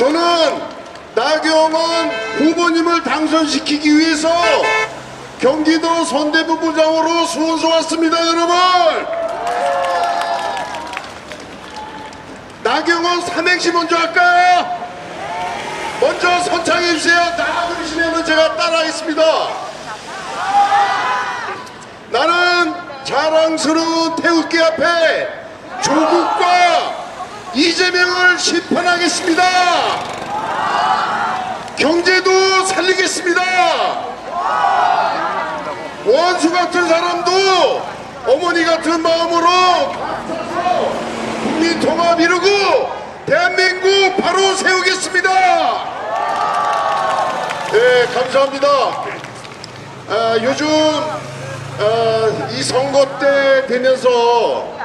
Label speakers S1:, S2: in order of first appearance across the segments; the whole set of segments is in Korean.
S1: 저는 나경원 후보님을 당선시키기 위해서 경기도 선대부부장으로 수원서 왔습니다, 여러분. 나경원 삼행시 먼저 할까요? 먼저 선창해 주세요. 나 그러시면 제가 따라하겠습니다. 나는 자랑스러운 태극기 앞에 조국과 이재명을 심판하겠습니다. 경제도 살리겠습니다. 원수 같은 사람도 어머니 같은 마음으로 국민 통합 이루고 대한민국 바로 세우겠습니다. 네, 감사합니다. 아, 요즘 아, 이 선거 때 되면서 에,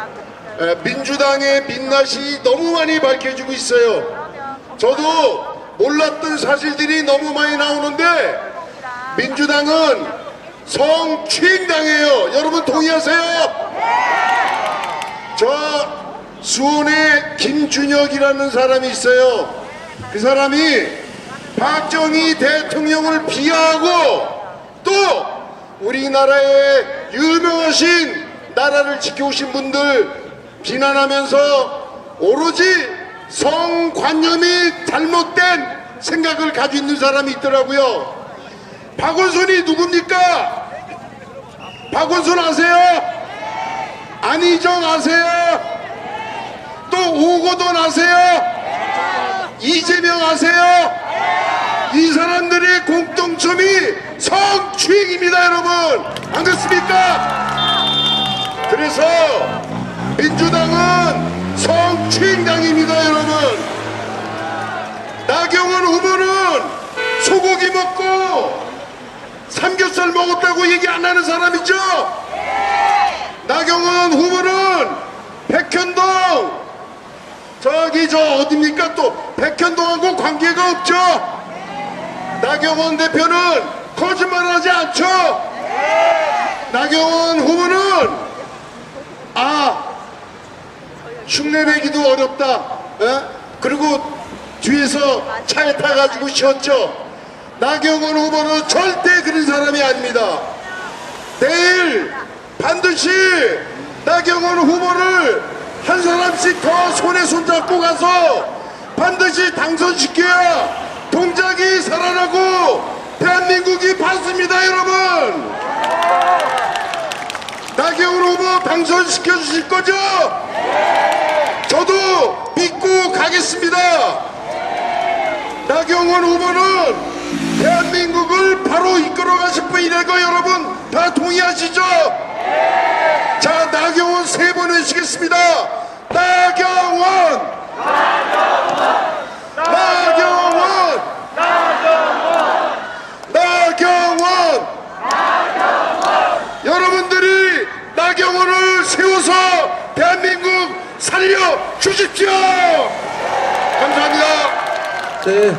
S1: 민주당의 민낯이 너무 많이 밝혀지고 있어요. 저도 몰랐던 사실들이 너무 많이 나오는데 민주당은 성추행당해요. 여러분 동의하세요? 저 수원에 김준혁이라는 사람이 있어요. 그 사람이 박정희 대통령을 비하하고 또 우리나라의 유명하신 나라를 지켜오신 분들 비난하면서 오로지 성관념이 잘못된 생각을 가지고 있는 사람이 있더라고요. 박원순이 누굽니까? 박원순 아세요? 안희정 아세요? 또 오고돈 아세요? 이재명 아세요? 이 사람들의 공통점이 성추행입니다, 여러분. 안 그렇습니까? 그래서 민주당은 성추행당입니다, 여러분. 나경원 후보는 소고기 먹고 삼겹살 먹었다고 얘기 안 하는 사람이죠? 나경원 후보는 백현동 저기 저 어딥니까 또 백현동하고 관계가 없죠? 나경원 대표는 거짓말하지 않죠? 나경원 후보는 아 흉내내기도 어렵다. 에? 그리고 뒤에서 차에 타가지고 쉬었죠. 나경원 후보는 절대 그런 사람이 아닙니다. 내일 반드시 나경원 후보를 한 사람씩 더 손에 손잡고 가서 반드시 당선시켜야 동작이 살아나고 대한민국이 받습니다 여러분 나경원 후보 당선시켜 주실 거죠? 저도 믿고 가겠습니다 나경원 후보는 대한민국을 바로 이끌어 가실 분이라고 여러분 다 동의하시죠? 자 나경원 세번 외치겠습니다 나경원 나경원 나경원 여러분들이 나경원을 세워서 살려 주십시오. 감사합니다.
S2: 네,